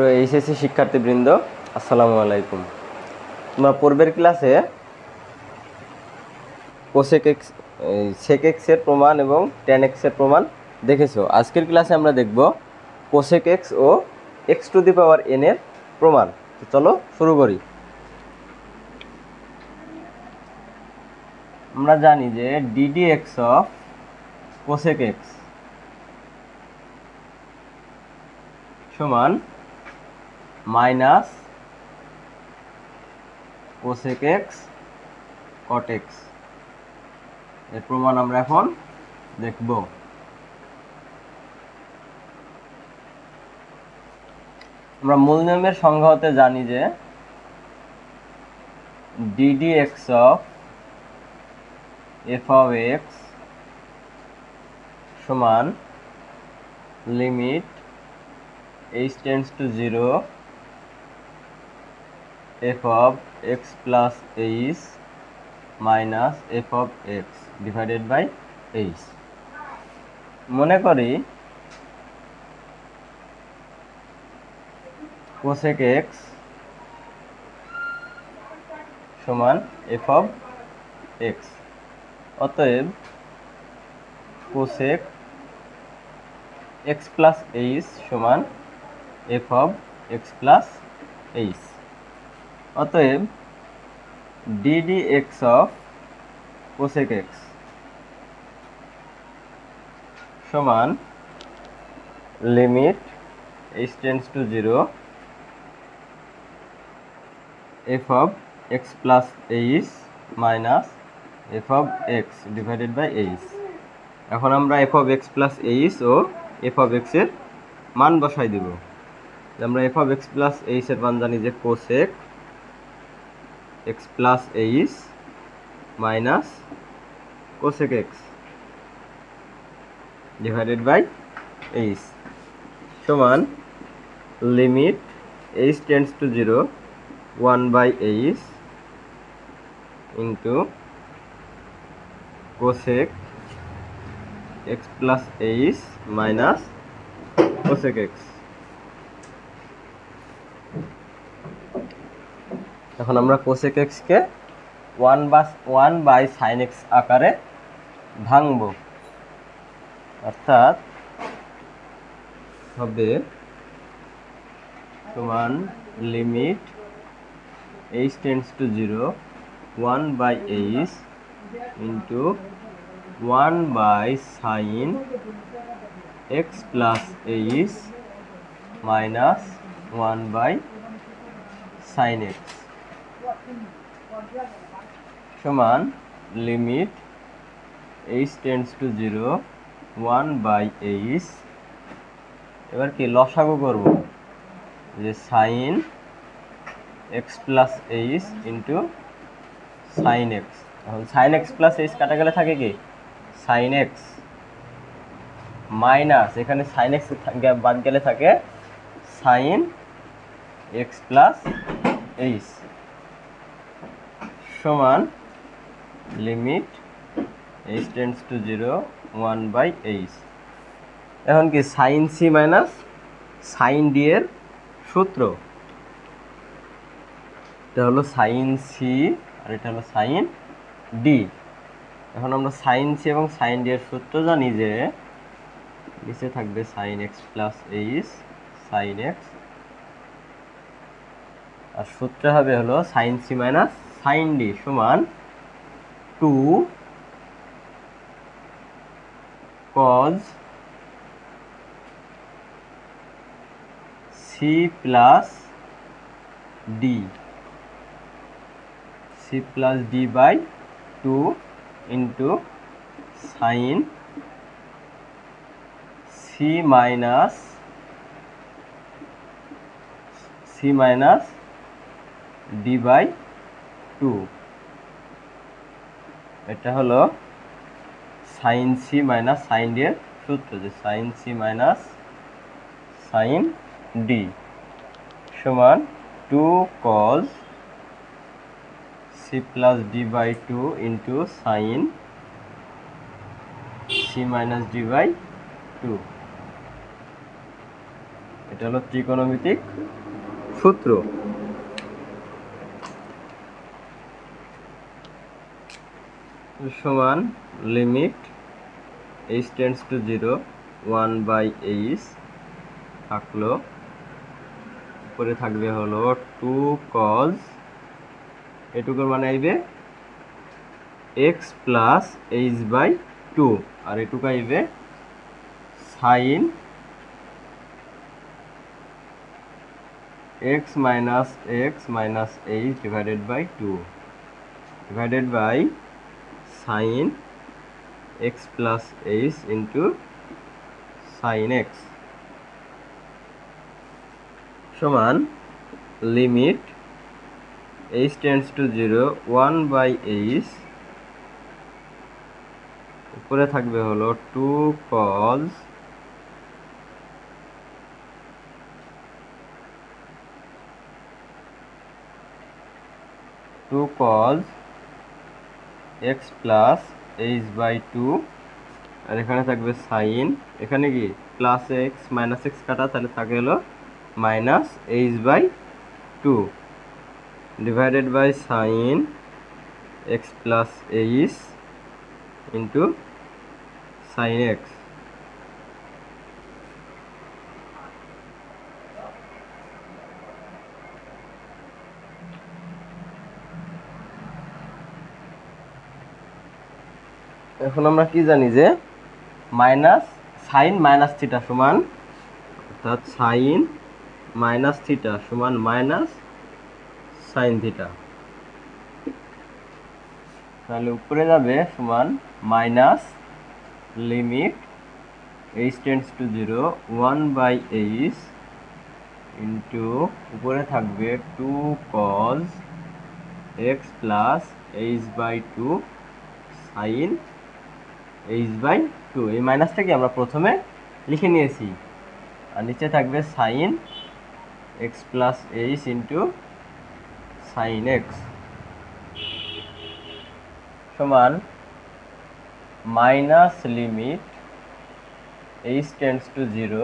HSC শিক্ষার্থীবৃন্দ, আসসালামু আলাইকুম। তোমরা পূর্বের ক্লাসে কোসেক এক্স সেক এক্সের প্রমাণ এবং টেন এক্সের প্রমাণ দেখেছ। আজকের ক্লাসে আমরা দেখব cosec x O x to the power n এর প্রমাণ। চলো শুরু করি। আমরা জানি যে d d x of cosec x সমান মাইনাস কোসেক এক্স কট এর প্রমাণ আমরা এখন দেখব। আমরা মূল নিয়মের সংজ্ঞা হতে জানি যে d d x of f x সমান limit h tends to 0 f of x plus h minus f of x divided by h মনে করি cosec x সমান f of x অতএব cosec x plus h সমান f of x plus h অতএব d d x of cosec x সমান limit h tends to zero f of x plus h minus f of x divided by h এখন আমরা f of x plus h O F of এক্সের মান বসাই দিব। আমরা f of x plus h এর মান জানি যে cosec x plus h minus cosec x divided by h সমান limit h tends to zero one by h into cosec x plus h minus cosec x এখন আমরা cosec এক্সকে one বাস one by sine x আকারে ভাঙব। অর্থাৎ হবে সমান limit h tends to zero one by h into one by sine x plus h minus one by sine x সমান limit h tends to zero one by h এবার কি লসাগু করব? যে sine x plus h into sine x এখন sine x plus H কাটা গেলে থাকে কি? সাইন এক্স মাইনাস এখানে সাইন এক্স বাদ গেলে থাকে সাইন এক্স প্লাস এইচ সমান limit h tends to zero one by h এখন কি sine C minus sine D এর সূত্র? এটা হলো সাইন সি আর এটা হলো সাইন ডি এখন আমরা সাইন সি এবং সাইন ডি এর সূত্র জানি যে নিচে থাকবে sine x plus h sine x আর সূত্র হবে হলো sine C minus sine D সমান two cos C plus D C plus D by two into sine C minus C minus D by two. এটা হলো sine C minus sine D এর সূত্র, যে sine C minus sine D সমান two cos C plus D by two into sine C minus D by two এটা হলো ত্রিকোণমিতিক সূত্র। সমান limit h tends to zero one by h থাকল। উপরে থাকবে হলো টু কজ এটুকুর মানে আইবে x plus h by two আর এটুকু আইবে sine x minus x minus h divided by 2 divided by sin x plus h into sin x সমান limit h tends to 0 1 by h উপরে থাকবে হলো 2 cos two cos x plus h by two আর এখানে থাকবে sign এখানে কি? Plus x minus x কাটা, তাহলে থাকে হলো minus h by two divided by sine x plus h into sine x এখন আমরা কি জানি যে মাইনাস সাইন মাইনাস থিটা সমান, অর্থাৎ সাইন মাইনাস থিটা সমান মাইনাস সাইন থিটা। তাহলে উপরে যাবে সমান minus limit h tends to zero, one by h into, উপরে থাকবে two cos x plus h by two sine h by two এই মাইনাসটাকে আমরা প্রথমে লিখে নিয়েছি। আর নিচে থাকবে sine x plus h into sine x সমান minus limit h tends to zero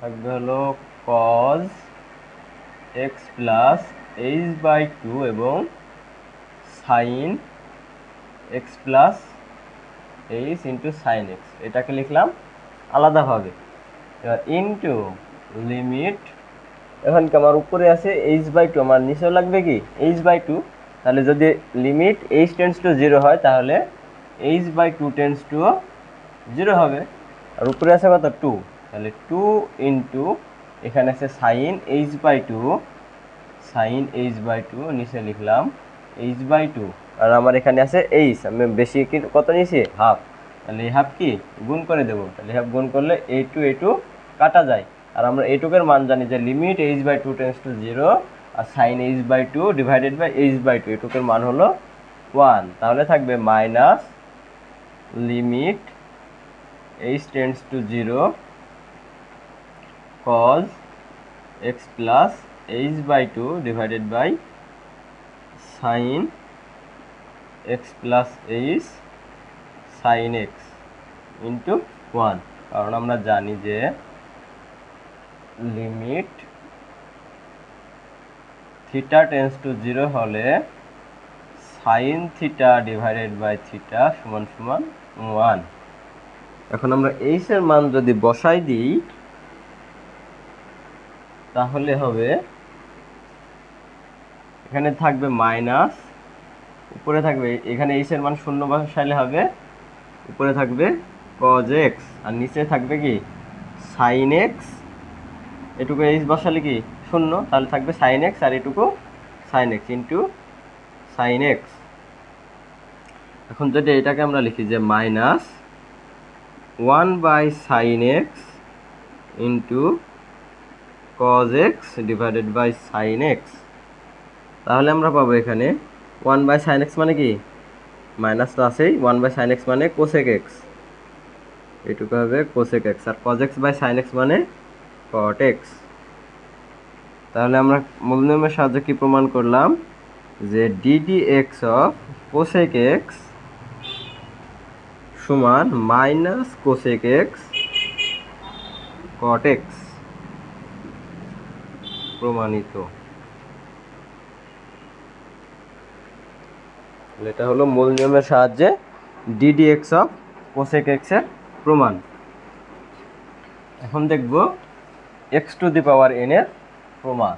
থাকবে হলো cos x plus h by two এবং sine x plus h into sine x এটাকে লিখলাম আলাদাভাবে। এবার ইন্টু লিমিট এখন কি আমার উপরে আছে এইচ বাই টু আমার নিচেও লাগবে কি এইচ বাই টু তাহলে যদি limit h tends to zero হয়, তাহলে h by two tends to zero হবে। আর উপরে আছে কত? টু তাহলে টু ইন্টু এখানে আছে sine h by two sine h by two নিচে লিখলাম এইচ বাই টু আর আমার এখানে আছে এইচ আমি বেশি কত নিয়েছি? হাফ তাহলে এই হাফ কি? গুণ করে দেবো। তাহলে হাফ গুণ করলে এ টু এ টু কাটা যায়। আর আমরা এটুকের মান জানি যে limit h by two tends to zero R sine h by two divided by h by two এটুকের মান হলো ওয়ান তাহলে থাকবে minus limit h tends to zero cos x plus h by 2 divided by sin x plus h sin x into 1 কারণ আমরা জানি যে limit theta tends to zero হলে sine theta divided by theta সমান সমান one এখন আমরা H এর মান যদি বসাই দিই তাহলে হবে, এখানে থাকবে মাইনাস, উপরে থাকবে, এখানে এইচ এর মান শূন্য বসাইলে হবে, উপরে থাকবে কজ এক্স আর নিচে থাকবে কি? সাইন এক্স এটুকু এইচ বসালে কি? শূন্য, তাহলে থাকবে সাইন এক্স আর এটুকু sine x into sine x এখন যদি এটাকে আমরা লিখি যে minus one by sine x into cos x divided by sin x. তাহলে আমরা পাবো এখানে ওয়ান বাই সাইন এক্স মানে কি? মাইনাস তো আছেই ওয়ান বাই সাইন এক্স মানে কোসেক এক্স এটুকু হবে cosec x R cos x by sine x মানে কট এক্স তাহলে আমরা মূল নিয়মের সাহায্যে কি প্রমাণ করলাম? যে d d x of cosec x সমান মাইনাস কোসেক এক্স কট প্রমাণিত। এটা হলো মূল নিয়মের সাহায্যে ডিডি এক্স অফ কোসেক এক্সের প্রমাণ। এখন দেখব x to the power n এর প্রমাণ।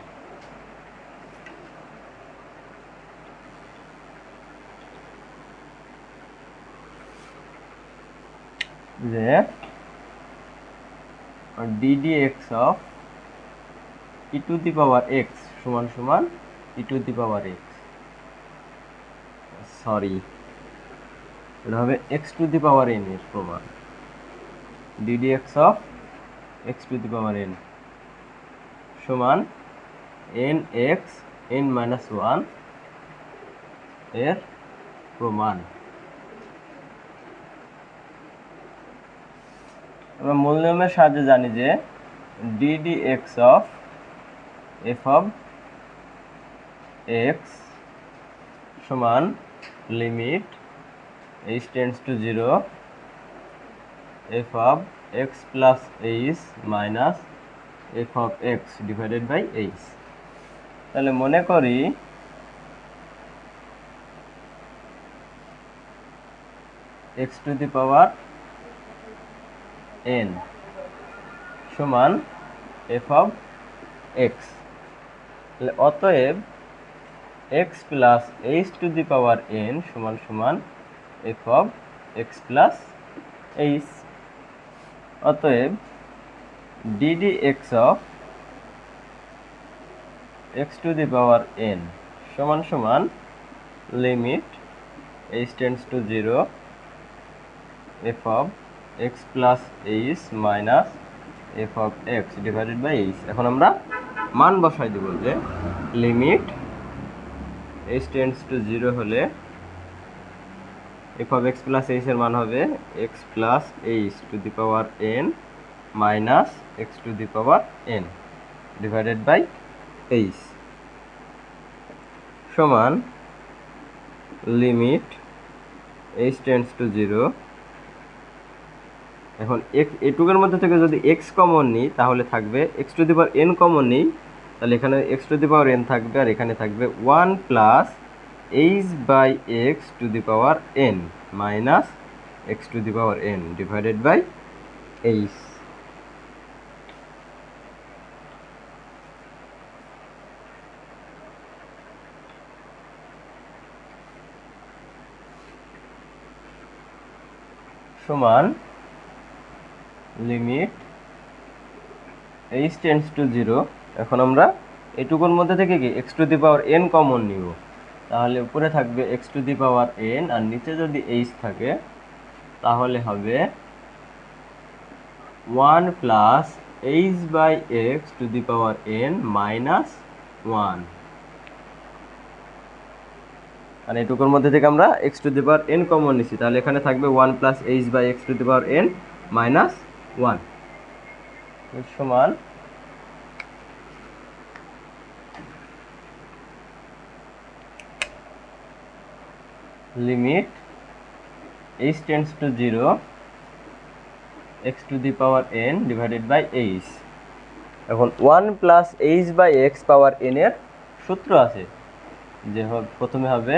যে d d x of e to the power x সমান সমান e to the power x sorry এটা হবে x to the power n এর প্রমাণ। D d x of x to the power n সমান এন এক্স এন মাইনাস ওয়ানের প্রমাণ। আমরা মূল নিয়মের সাহায্যে জানি যে d d x of f of x সমান limit h tends to zero f of x plus h minus f of x divided by h তাহলে মনে করি x to the power n সমান এফ অফ এক্স তাহলে অতএব x plus h to the power n সমান সমান f of x plus h অতএব d d x of x to the power n সমান সমান limit h tends to zero f of x plus h minus f of x divided by h এখন আমরা মান বসাই দেব যে limit h tends to zero হলে f of x plus h এর মান হবে x plus h to the power n minus x to the power n divided by h সমান limit h tends to zero এখন x এটুকের মধ্যে থেকে যদি এক্স কমন নিই, তাহলে থাকবে x to the power n common নিই। তাহলে এখানে x to the power n থাকবে, আর এখানে থাকবে one plus h by x to the power n minus x to the power n divided by h সমান limit h tends to zero এখন আমরা এটুকুর মধ্যে থেকে কি? X to the power n common নিব। তাহলে উপরে থাকবে x to the power n আর নিচে যদি এইচ থাকে, তাহলে হবে one plus h by x to the power n minus one আর এটুকুর মধ্যে থেকে আমরা x to the power n common নিচ্ছি তাহলে এখানে থাকবে one plus h by x to the power n minus one. সমান limit h tends to zero, x to the power n divided by h. এখন one plus h by x power n এর সূত্র আছে, যে প্রথমে হবে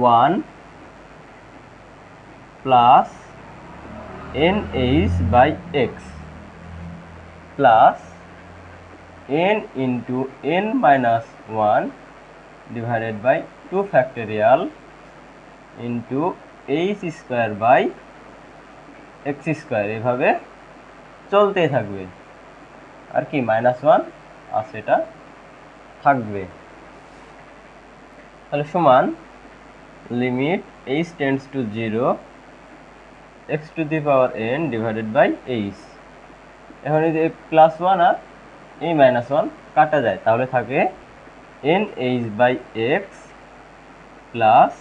one plus n h by x plus n into n minus one divided by two factorial into h square by x square এভাবে চলতেই থাকবে। আর কি মাইনাস ওয়ান আছে এটা থাকবে। তাহলে সমান limit h tends to zero x to the power n divided by h এখন এই যে প্লাস ওয়ান আর এই মাইনাস ওয়ান কাটা যায়, তাহলে থাকে n h by x plus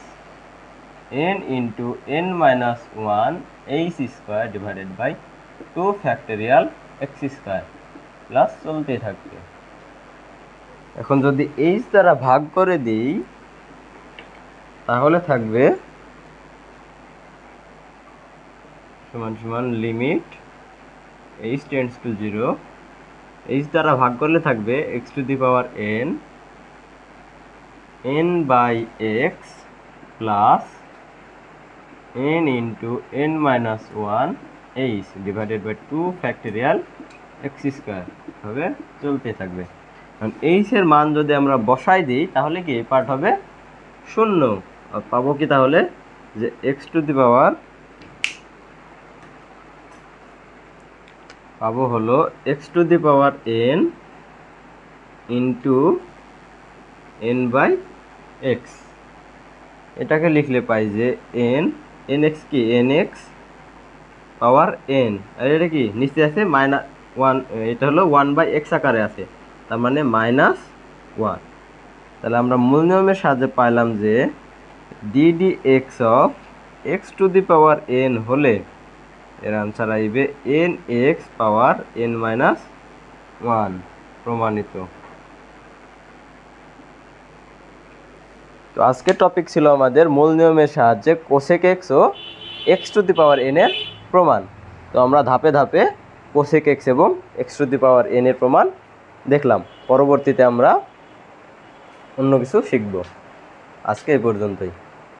n into n minus one h square divided by two factorial x square plus চলতেই থাকবে। এখন যদি এইচ দ্বারা ভাগ করে দিই, তাহলে থাকবে সমান সমান limit h tends to zero h দ্বারা ভাগ করলে থাকবে x to the power n n by x plus n into n minus one h divided by two factorial x square হবে? চলতে থাকবে। কারণ এইচের মান যদি আমরা বসাই দিই, তাহলে কি পার্ট হবে শূন্য। পাবো কি তাহলে? যে এক্স টু দি পাওয়ার পাবো হলো x to the power n into n by x এটাকে লিখলে পাই যে এন এন এক্স কি? এন এক্স পাওয়ার এন আর এটা কি? নিচে আছে মাইনাস ওয়ান এটা হলো ওয়ান বাই এক্স আকারে আছে। তার মানে মাইনাস ওয়ান তাহলে আমরা মূল নিয়মের সাহায্যে পাইলাম যে d d x of x to the power n হলে এর আনসার আইবে n x power n minus one প্রমাণিত। তো আজকের টপিক ছিল আমাদের মূল নিয়মের সাহায্যে cosec x O x to the power n এর প্রমাণ। তো আমরা ধাপে ধাপে কোসেক এক্স এবং x to the power n এর প্রমাণ দেখলাম। পরবর্তীতে আমরা অন্য কিছু শিখব। আজকে এই পর্যন্তই।